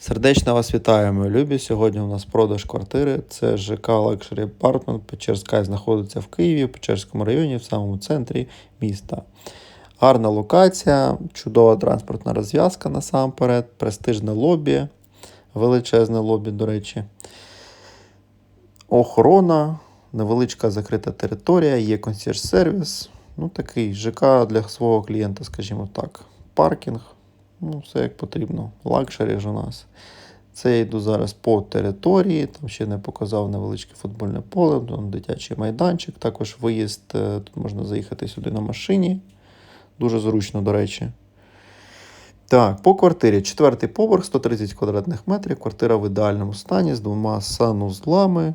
Сердечно вас вітаю, мої любі. Сьогодні у нас продаж квартири. Це ЖК Luxury Apartment. Печерська знаходиться в Києві, в Печерському районі, в самому центрі міста. Гарна локація, чудова транспортна розв'язка насамперед, престижне лобі, величезне лобі, до речі. Охорона, невеличка закрита територія, є консьєрж-сервіс. Ну, такий ЖК для свого клієнта, скажімо так. Паркінг. Ну, все як потрібно. Лакшері ж у нас. Це я йду зараз по території. Там ще не показав невеличке футбольне поле, там дитячий майданчик. Також виїзд. е, Тут можна заїхати сюди на машині. Дуже зручно, до речі. Так, по квартирі. Четвертий поверх, 130 квадратних метрів. Квартира в ідеальному стані з двома санузлами.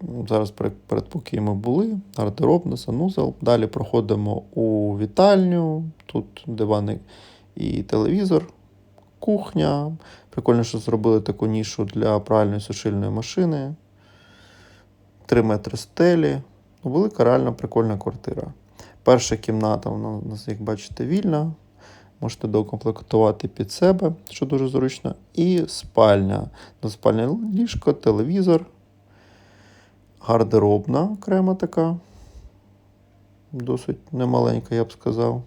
Ну, Зараз перед, перед ми були, гардеробна, санузел. Далі проходимо у вітальню. Тут дивани і телевізор, кухня. Прикольно, що зробили таку нішу для пральної сушильної машини. 3 метри стелі. Ну, велика, реально прикольна квартира. Перша кімната, вона у нас, як бачите, вільна. Можете докомплектувати під себе, що дуже зручно. І спальня. Двоспальне ліжко, телевізор. Гардеробна окрема така. Досить немаленька, я б сказав.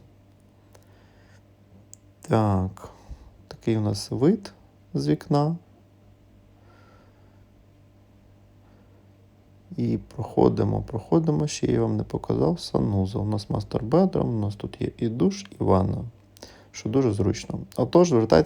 Так, такий у нас вид з вікна. І проходимо, проходимо. Ще я вам не показав санузел. У нас мастер бедром, у нас тут є і душ, і ванна, що дуже зручно. Отож, звертайтеся.